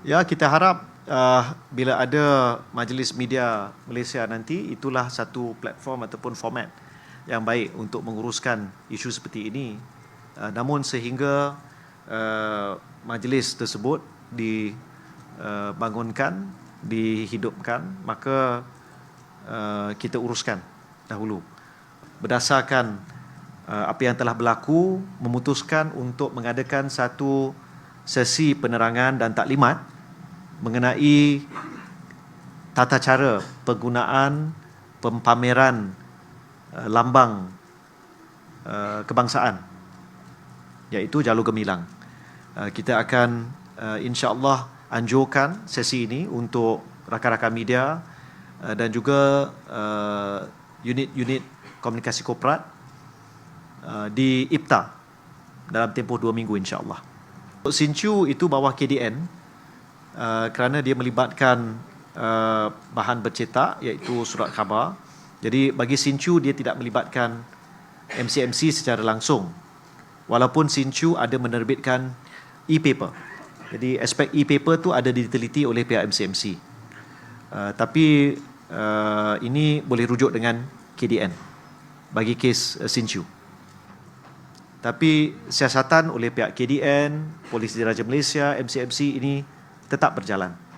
Ya, kita harap uh, bila ada Majlis Media Malaysia nanti, itulah satu platform ataupun format yang baik untuk menguruskan isu seperti ini. Uh, namun sehingga uh, majlis tersebut dibangunkan, uh, dihidupkan, maka uh, kita uruskan dahulu. Berdasarkan uh, apa yang telah berlaku, memutuskan untuk mengadakan satu sesi penerangan dan taklimat mengenai tata cara penggunaan pempameran uh, lambang uh, kebangsaan iaitu jalur gemilang. Uh, kita akan uh, insya-Allah anjurkan sesi ini untuk rakan-rakan media uh, dan juga uh, unit-unit komunikasi korporat uh, di IPTA dalam tempoh dua minggu insya-Allah. Sinchu itu bawah KDN uh, kerana dia melibatkan uh, bahan bercetak iaitu surat khabar. Jadi bagi Sinchu dia tidak melibatkan MCMC secara langsung. Walaupun Sinchu ada menerbitkan e-paper. Jadi aspek e-paper tu ada diteliti oleh pihak MCMC. Uh, tapi uh, ini boleh rujuk dengan KDN bagi kes uh, Sinchu tapi siasatan oleh pihak KDN, Polis Diraja Malaysia, MCMC ini tetap berjalan.